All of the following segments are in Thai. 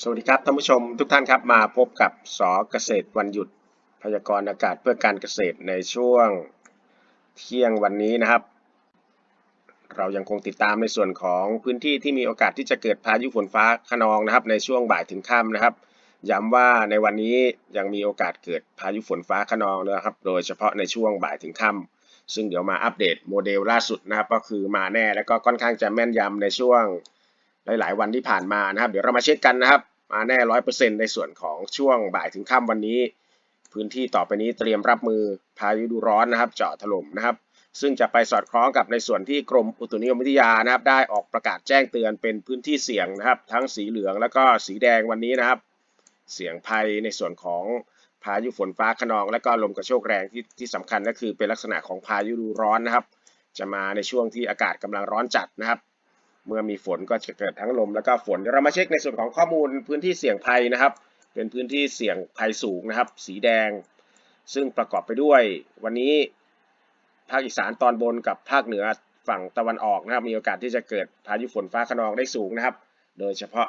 สวัสดีครับท่านผู้ชมทุกท่านครับมาพบกับสอเกษตรวันหยุดพยากรณ์อากาศเพื่อการเกษตรในช่วงเที่ยงวันนี้นะครับ เรายังคงติดตามในส่วนของพื้นที่ที่มีโอกาสที่จะเกิดพายุฝนฟ้าคะนองนะครับ ในช่วงบ่ายถึงค่ำนะครับ ย้ำว่าในวันนี้ยังมีโอกาสเกิดพายุฝนฟ้าคะนองนะครับ โดยเฉพาะในช่วงบ่ายถึงค่ำซึ่งเดี๋ยวมาอัปเดตโมเดลล่าสุดนะครับ ก็คือมาแน่และก็ค่อนข้างจะแม่นยำในช่วง หลาย ๆ วันที่ผ่านมานะครับ เดี๋ยวเรามาเช็คกันนะครับ มาแน่ร้อยเปอร์เซ็นในส่วนของช่วงบ่ายถึงค่ำวันนี้ พื้นที่ต่อไปนี้เตรียมรับมือพายุดูร้อนนะครับ เจาะถล่มนะครับ ซึ่งจะไปสอดคล้องกับในส่วนที่กรมอุตุนิยมวิทยานะครับ ได้ออกประกาศแจ้งเตือนเป็นพื้นที่เสี่ยงนะครับ ทั้งสีเหลืองแล้วก็สีแดงวันนี้นะครับ เสี่ยงภัยในส่วนของพายุฝนฟ้าคะนอง และก็ลมกระโชกแรงที่ที่สำคัญก็คือเป็นลักษณะของพายุดูร้อนนะครับ จะมาในช่วงที่อากาศกำลังร้อนจัดนะครับ เมื่อมีฝนก็จะเกิดทั้งลมแล้วก็ฝนเดี๋ยวเรามาเช็คในส่วนของข้อมูลพื้นที่เสี่ยงภัยนะครับ เป็นพื้นที่เสี่ยงภัยสูงนะครับ สีแดง ซึ่งประกอบไปด้วย วันนี้ภาคอีสานตอนบนกับภาคเหนือฝั่งตะวันออกนะครับ มีโอกาสที่จะเกิดพายุฝนฟ้าคะนองได้สูงนะครับ โดยเฉพาะ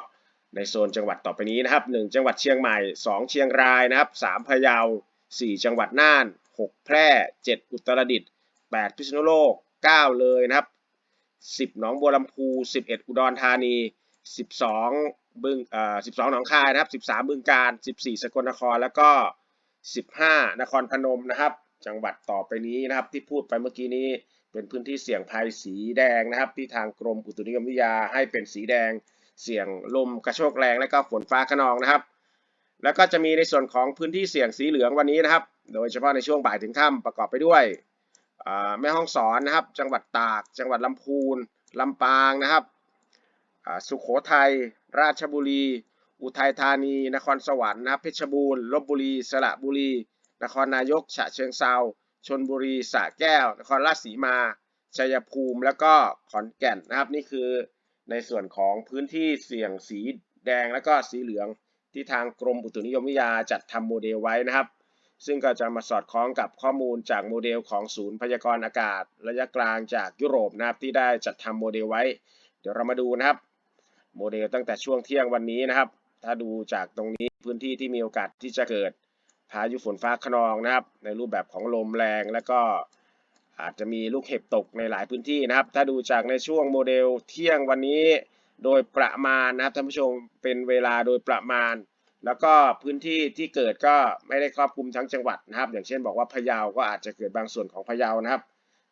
ในโซนจังหวัดต่อไปนี้นะครับ 1 จังหวัดเชียงใหม่ 2 เชียงรายนะครับ 3 พะเยา 4 จังหวัดน่าน 6 แพร่ 7 อุตรดิตถ์8พิษณุโลก 9 เลยนะครับ 10 หนองบัวลำพู 11 อุดรธานี 12 บึงเอ่อ12 หนองคายนะครับ 13 บึงกาฬ14 สกลนคร แล้วก็ 15 นครพนมนะครับ จังหวัดต่อไปนี้นะครับที่พูดไปเมื่อกี้นี้เป็นพื้นที่เสี่ยงภัยสีแดงนะครับ ที่ทางกรมอุตุนิยมวิทยาให้เป็นสีแดง เสี่ยงลมกระโชกแรงและก็ฝนฟ้าคะนองนะครับ แล้วก็จะมีในส่วนของพื้นที่เสี่ยงสีเหลืองวันนี้นะครับ โดยเฉพาะในช่วงบ่ายถึงค่ำประกอบไปด้วย แม่ฮ่องสอนนะครับ จังหวัดตาก จังหวัดลำพูนลำปางนะครับสุโขทัย ราชบุรี อุทัยธานี นครสวรรค์นะครับเพชรบูรณ์ลบบุรี สระบุรี นครนายก ฉะเชิงเซาชนบุรีสระแก้ว นครราชสีมา ชัยภูมิ แล้วก็ขอนแก่นนะครับ นี่คือในส่วนของพื้นที่เสี่ยงสีแดงแล้วก็สีเหลืองที่ทางกรมอุตุนิยมวิทยาจัดทำโมเดลไว้นะครับ ซึ่งก็จะมาสอดคล้องกับข้อมูลจากโมเดลของศูนย์พยากรณ์อากาศ ระยะกลางจากยุโรปนะครับที่ได้จัดทำโมเดลไว้ เดี๋ยวเรามาดูนะครับ โมเดลตั้งแต่ช่วงเที่ยงวันนี้นะครับ ถ้าดูจากตรงนี้พื้นที่ที่มีโอกาสที่จะเกิดพายุฝนฟ้าคะนองนะครับ ในรูปแบบของลมแรงแล้วก็อาจจะมีลูกเห็บตกในหลายพื้นที่นะครับ ถ้าดูจากในช่วงโมเดลเที่ยงวันนี้ โดยประมาณนะครับท่านผู้ชมเป็นเวลาโดยประมาณ แล้วก็พื้นที่ที่เกิดก็ไม่ได้ครอบคลุมทั้งจังหวัดนะครับ อย่างเช่นบอกว่าพะเยาก็อาจจะเกิดบางส่วนของพะเยานะครับ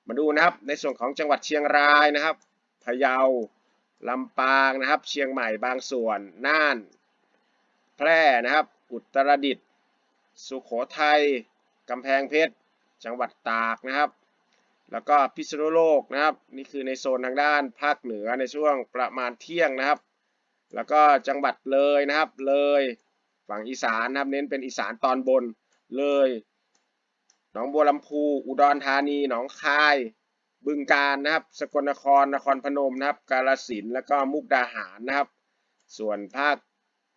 มาดูนะครับในส่วนของจังหวัดเชียงรายนะครับพะเยาลำปางนะครับ เชียงใหม่บางส่วนน่าน แพร่นะครับ อุตรดิตถ์สุโขทัยกำแพงเพชร จังหวัดตากนะครับ แล้วก็พิษณุโลกนะครับ นี่คือในโซนทางด้านภาคเหนือในช่วงประมาณเที่ยงนะครับ แล้วก็จังหวัดเลยนะครับเลย ฝั่งอีสานนะครับ เน้นเป็นอีสานตอนบนเลย หนองบัวลำพู อุดรธานี หนองคาย บึงกาฬนะครับ สกลนคร นครพนมนะครับ กาฬสินธุ์แล้วก็มุกดาหารนะครับ ส่วนภาค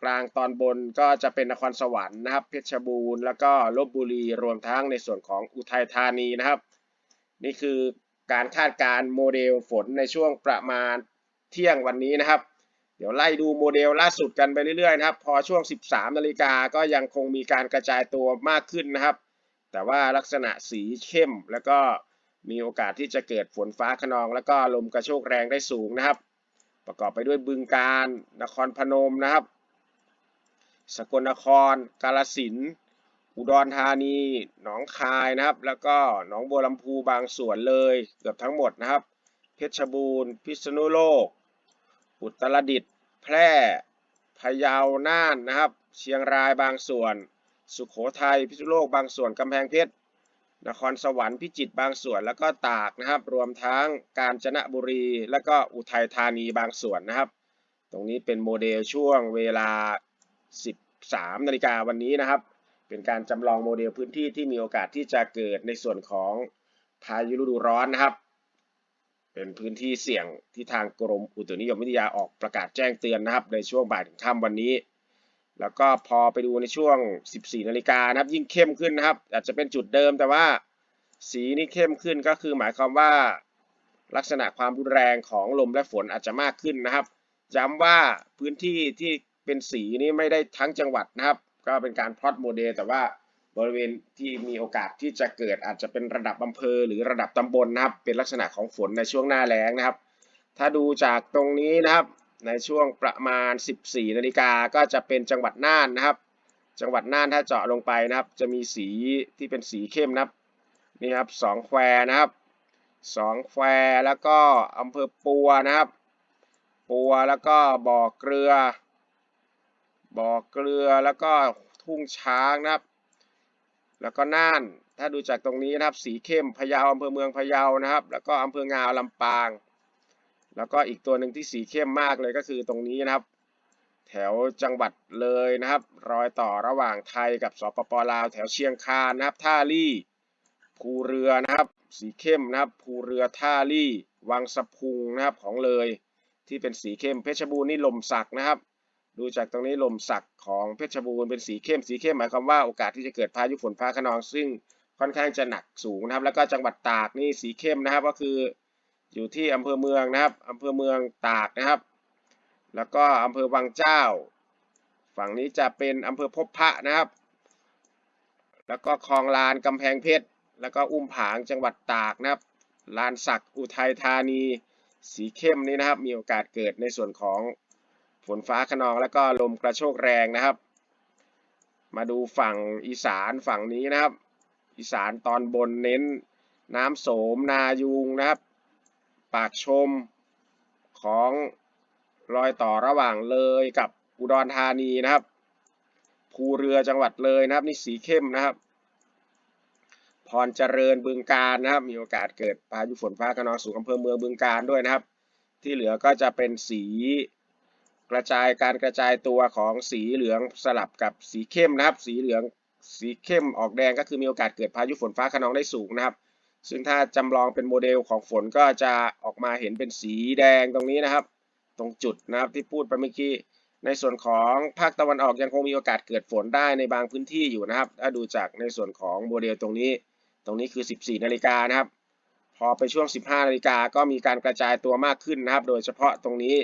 กลางตอนบนก็จะเป็นนครสวรรค์นะครับ เพชรบูรณ์แล้วก็ลบบุรีรวมทั้งในส่วนของอุทัยธานีนะครับ นี่คือการคาดการณ์โมเดลฝนในช่วงประมาณเที่ยงวันนี้นะครับ เดี๋ยวไล่ดูโมเดลล่าสุดกันไปเรื่อยๆนะครับ พอช่วง 13 นาฬิกาก็ยังคงมีการกระจายตัวมากขึ้นนะครับ แต่ว่าลักษณะสีเข้มแล้วก็มีโอกาสที่จะเกิดฝนฟ้าคะนอง แล้วก็ลมกระโชกแรงได้สูงนะครับ ประกอบไปด้วยบึงกาฬนครพนมนะครับ สกลนคร กาฬสินธุ์อุดรธานี หนองคายนะครับ แล้วก็หนองบัวลำพูบางส่วนเลยเกือบทั้งหมดนะครับ เพชรบูรณ์ พิษณุโลก อุตรดิตถ์ แพร่พะเยาน่านนะครับ เชียงรายบางส่วน สุขโขทัยพิษณุโลกบางส่วนกำแพงเพชรนครสวรรค์พิจิตรบางส่วน แล้วก็ตากนะครับ รวมทั้งกาญจนบุรี แล้วก็อุทัยธานีบางส่วนนะครับ ตรงนี้เป็นโมเดลช่วงเวลา 13นาฬิกาวันนี้นะครับ เป็นการจำลองโมเดลพื้นที่ที่มีโอกาสที่จะเกิดในส่วนของพายุฤดูร้อนนะครับ เป็นพื้นที่เสี่ยงที่ทางกรมอุตุนิยมวิทยาออกประกาศแจ้งเตือนนะครับ ในช่วงบ่ายถึงค่ำวันนี้ แล้วก็พอไปดูในช่วง 14 นาฬิกานะครับ ยิ่งเข้มขึ้นนะครับ อาจจะเป็นจุดเดิมแต่ว่าสีนี่เข้มขึ้นก็คือหมายความว่า ลักษณะความรุนแรงของลมและฝนอาจจะมากขึ้นนะครับย้ำว่าพื้นที่ที่เป็นสีนี้ไม่ได้ทั้งจังหวัดนะครับ ก็เป็นการพลอตโมเดลแต่ว่า บริเวณที่มีโอกาสที่จะเกิดอาจจะเป็นระดับอำเภอหรือระดับตำบลนะครับ เป็นลักษณะของฝนในช่วงหน้าแล้งนะครับ ถ้าดูจากตรงนี้นะครับ ในช่วงประมาณ 14 นาฬิกาก็จะเป็นจังหวัดน่านนะครับ จังหวัดน่านถ้าเจาะลงไปนะครับ จะมีสีที่เป็นสีเข้มนะครับนี่ครับสองแควนะครับสองแควแล้วก็อำเภอปัวนะครับ ปัวแล้วก็บ่อเกลือ บ่อเกลือแล้วก็ทุ่งช้างนะครับ แล้วก็น่าน ถ้าดูจากตรงนี้นะครับ สีเข้มพะเยาอำเภอเมืองพะเยานะครับ แล้วก็อำเภองาวลำปาง แล้วก็อีกตัวหนึ่งที่สีเข้มมากเลยก็คือตรงนี้นะครับ แถวจังหวัดเลยนะครับ รอยต่อระหว่างไทยกับสปปลาว แถวเชียงคานนะครับท่าลี่ภูเรือนะครับ สีเข้มนะครับภูเรือท่าลี่ วังสะพุงนะครับของเลย ที่เป็นสีเข้มเพชรบูรณ์นี่ลมสักนะครับ ดูจากตรงนี้ลมสักของเพชรบูรณ์เป็นสีเข้มสีเข้มหมายความว่าโอกาสที่จะเกิดพายุฝนฟ้าคะนอง ซึ่งค่อนข้างจะหนักสูงนะครับ แล้วก็จังหวัดตากนี่สีเข้มนะครับ ก็คืออยู่ที่อำเภอเมืองนะครับอำเภอเมืองตากนะครับ แล้วก็อำเภอวังเจ้า ฝั่งนี้จะเป็นอำเภอพบพระนะครับ แล้วก็คลองลานกำแพงเพชรแล้วก็อุ้มผางจังหวัดตากนะครับ ลานสักอุทัยธานี สีเข้มนี้นะครับ มีโอกาสเกิดในส่วนของ ฝนฟ้าขนองแล้วก็ลมกระโชกแรงนะครับ มาดูฝั่งอีสานฝั่งนี้นะครับ อีสานตอนบนเน้นน้ำโสมนายูงนะครับ ปากชมของรอยต่อระหว่างเลยกับอุดรธานีนะครับ ภูเรือจังหวัดเลยนะครับ นี่สีเข้มนะครับ พรเจริญบึงการนะครับ มีโอกาสเกิดพายุฝนฟ้าคะนองสู่อำเภอเมืองบึงการด้วยนะครับ ที่เหลือก็จะเป็นสี กระจายการกระจายตัวของสีเหลืองสลับกับสีเข้มนะครับ สีเหลืองสีเข้มออกแดงก็คือมีโอกาสเกิดพายุฝนฟ้าคะนองได้สูงนะครับ ซึ่งถ้าจำลองเป็นโมเดลของฝนก็จะออกมาเห็นเป็นสีแดงตรงนี้นะครับ ตรงจุดนะครับที่พูดไปเมื่อกี้ในส่วนของภาคตะวันออกยังคงมีโอกาสเกิดฝนได้ในบางพื้นที่อยู่นะครับ ถ้าดูจากในส่วนของโมเดลตรงนี้ ตรงนี้คือ 14 นาฬิกานะครับ พอไปช่วง 15 นาฬิกาก็มีการกระจายตัวมากขึ้นนะครับ โดยเฉพาะตรงนี้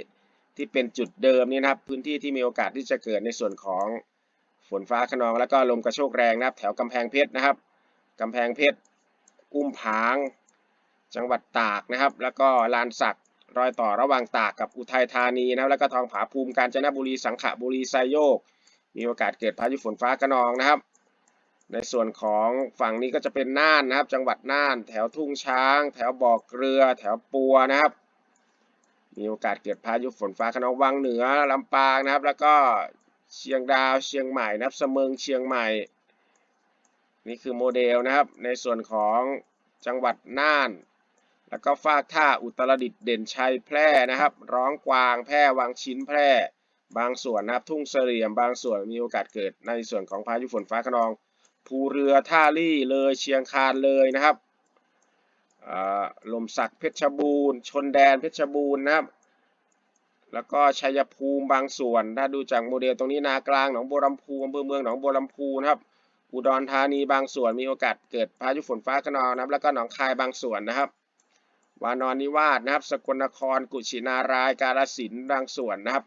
ที่เป็นจุดเดิมนี่นะครับ พื้นที่ที่มีโอกาสที่จะเกิดในส่วนของฝนฟ้าขนองแล้วก็ลมกระโชกแรงนะครับ แถวกำแพงเพชรนะครับกำแพงเพชรอุ้มผาง จังหวัดตากนะครับ แล้วก็ลานสักรอยต่อระหว่างตากกับอุทัยธานีนะครับ แล้วก็ทองผาภูมิกาญจนบุรีสังขบุรีไซโยก มีโอกาสเกิดพายุฝนฟ้าคะนองนะครับ ในส่วนของฝั่งนี้ก็จะเป็นน่านนะครับ จังหวัดน่าน แถวทุ่งช้าง แถวบ่อเกลือ แถวปัวนะครับ มีโอกาสเกิดพายุฝนฟ้าคะนองวังเหนือลำปางนะครับ แล้วก็เชียงดาวเชียงใหม่นะครับเสมิงเชียงใหม่ นี่คือโมเดลนะครับ ในส่วนของจังหวัดน่าน แล้วก็ฟากท่าอุตรดิตถ์เด่นชัยแพร่นะครับ ร้องกวางแพร่วังชิ้นแพร่ บางส่วนนะครับทุ่งเสลี่ยมบางส่วนมีโอกาสเกิดในส่วนของพายุฝนฟ้าคะนองภูเรือท่าลี่เลยเชียงคานเลยนะครับ ลมสักเพชรบูรณ์ ชนแดนเพชรบูรณ์นะครับ แล้วก็ชัยภูมิบางส่วน ถ้าดูจากโมเดลตรงนี้นากลางหนองบัวลำพูอำเภอเมืองหนองบัวลำพูนะครับ อุดรธานีบางส่วนมีโอกาสเกิดพายุฝนฟ้าคะนองนะครับ แล้วก็หนองคายบางส่วนนะครับ วานอนนิวาสนะครับ สกลนคร กุชินาราย กาฬสินธุ์บางส่วนนะครับ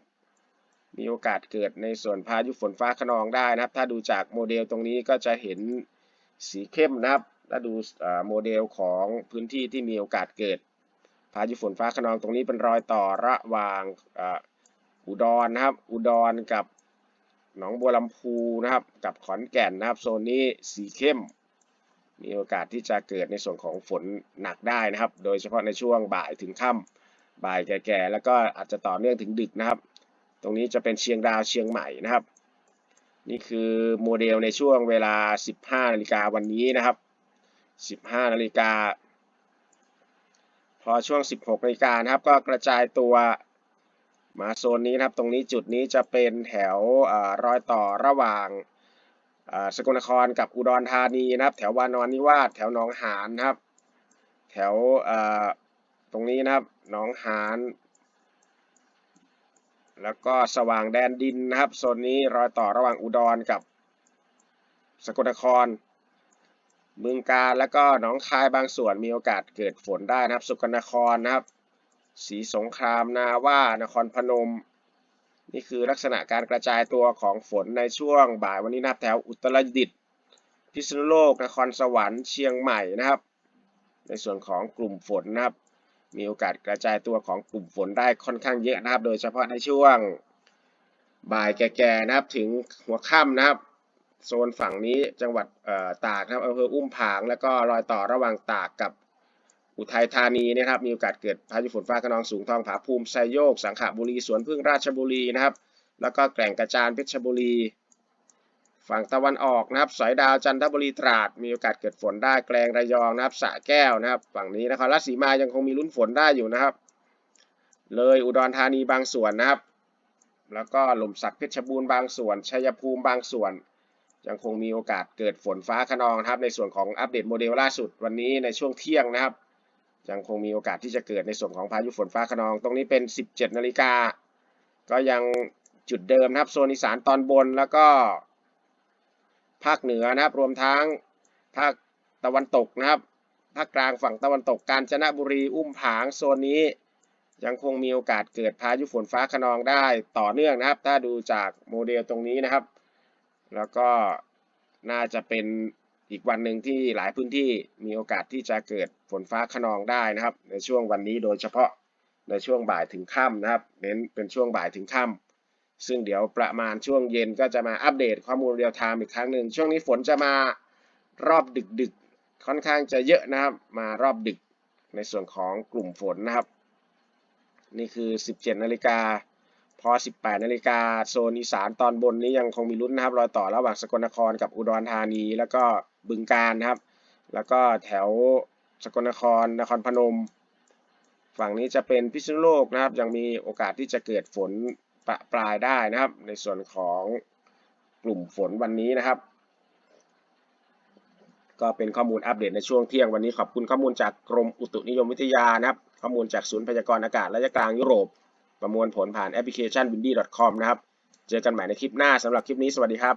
มีโอกาสเกิดในส่วนพายุฝนฟ้าคะนองได้นะครับ ถ้าดูจากโมเดลตรงนี้ก็จะเห็นสีเข้มนะครับ ถ้าดูโมเดลของพื้นที่ที่มีโอกาสเกิด พายุฝนฟ้าคะนองตรงนี้เป็นรอยต่อระหว่างอุดรนะครับ อุดรกับหนองบัวลำพูนะครับ กับขอนแก่นนะครับ โซนนี้สีเข้ม มีโอกาสที่จะเกิดในส่วนของฝนหนักได้นะครับ โดยเฉพาะในช่วงบ่ายถึงค่ำบ่ายแก่ๆแล้วก็อาจจะต่อเนื่องถึงดึกนะครับ ตรงนี้จะเป็นเชียงดาวเชียงใหม่นะครับ นี่คือโมเดลในช่วงเวลา 15นาฬิกาวันนี้นะครับ 15นาฬิกาพอช่วง 16นาฬิกานะครับ ก็กระจายตัวมาโซนนี้นะครับ ตรงนี้จุดนี้จะเป็นแถวอรอยต่อระหว่างสกลนครกับอุดรธานีนะครับ แถววานอนนิวาสแถวหนองหานนะครับ แถวตรงนี้นะครับหนองหานแล้วก็สว่างแดนดินนะครับโซนนี้รอยต่อระหว่างอุดรกับสกลนคร เมืองกาญแล้วก็หนองคายบางส่วนมีโอกาสเกิดฝนได้นะครับ สกลนครนะครับศรีสงครามนาว่านครพนม นี่คือลักษณะการกระจายตัวของฝนในช่วงบ่ายวันนี้นะครับแถวอุตรดิตถ์พิษณุโลกนครสวรรค์เชียงใหม่นะครับ ในส่วนของกลุ่มฝนนะครับ มีโอกาสกระจายตัวของกลุ่มฝนได้ค่อนข้างเยอะนะครับ โดยเฉพาะในช่วงบ่ายแก่ๆนะครับถึงหัวค่ำนะครับ โซนฝั่งนี้จังหวัดตากนะครับอำเภออุ้มผาง แล้วก็รอยต่อระหว่างตากกับอุทัยธานีนะครับ มีโอกาสเกิดพายุฝนฟ้าคะนองสูงทองผาภูมิไซโยก สังขบุรีสวนพึ่งราชบุรีนะครับ แล้วก็แก่งกระจานเพชรบุรี ฝั่งตะวันออกนะครับ สอยดาวจันทบุรีตราด มีโอกาสเกิดฝนได้แกลงระยองนะครับสระแก้วนะครับ ฝั่งนี้นครราชสีมายังคงมีลุ้นฝนได้อยู่นะครับ เลยอุดรธานีบางส่วนนะครับ แล้วก็หล่มสักเพชรบูรณ์บางส่วนชัยภูมิบางส่วน ยังคงมีโอกาสเกิดฝนฟ้าคะนองนะครับ ในส่วนของอัปเดตโมเดลล่าสุดวันนี้ในช่วงเที่ยงนะครับ ยังคงมีโอกาสที่จะเกิดในส่วนของพายุฝนฟ้าคะนอง ตรงนี้เป็น 17 นาฬิกา ก็ยังจุดเดิมนะครับโซนอีสานตอนบนแล้วก็ภาคเหนือนะครับ รวมทั้งภาคตะวันตกนะครับภาคกลางฝั่งตะวันตกกาญจนบุรีอุ้มผางโซนนี้ ยังคงมีโอกาสเกิดพายุฝนฟ้าคะนองได้ต่อเนื่องนะครับ ถ้าดูจากโมเดลตรงนี้นะครับ แล้วก็น่าจะเป็นอีกวันหนึ่งที่หลายพื้นที่มีโอกาสที่จะเกิดฝนฟ้าคะนองได้นะครับ ในช่วงวันนี้โดยเฉพาะในช่วงบ่ายถึงค่ำนะครับ เน้นเป็นช่วงบ่ายถึงค่ำซึ่งเดี๋ยวประมาณช่วงเย็นก็จะมาอัปเดตข้อมูลเรียลไทม์อีกครั้งหนึ่งช่วงนี้ฝนจะมารอบดึกดึกค่อนข้างจะเยอะนะครับ มารอบดึกในส่วนของกลุ่มฝนนะครับ นี่คือ 17นาฬิกา พอ 18นาฬิกาโซนอีสานตอนบนนี้ยังคงมีลุ้นนะครับ รอยต่อระหว่างสกลนครกับอุดรธานี แล้วก็บึงกาฬนะครับ แล้วก็แถวสกลนครนครพนม ฝั่งนี้จะเป็นพิษณุโลกนะครับ ยังมีโอกาสที่จะเกิดฝนประปรายได้นะครับ ในส่วนของกลุ่มฝนวันนี้นะครับ ก็เป็นข้อมูลอัปเดตในช่วงเที่ยงวันนี้ขอบคุณข้อมูลจากกรมอุตุนิยมวิทยานะครับ ข้อมูลจากศูนย์พยากรณ์อากาศระยะกลางยุโรป ประมวลผลผ่านแอปพลิเคชัน windy.com นะครับ เจอกันใหม่ในคลิปหน้าสำหรับคลิปนี้สวัสดีครับ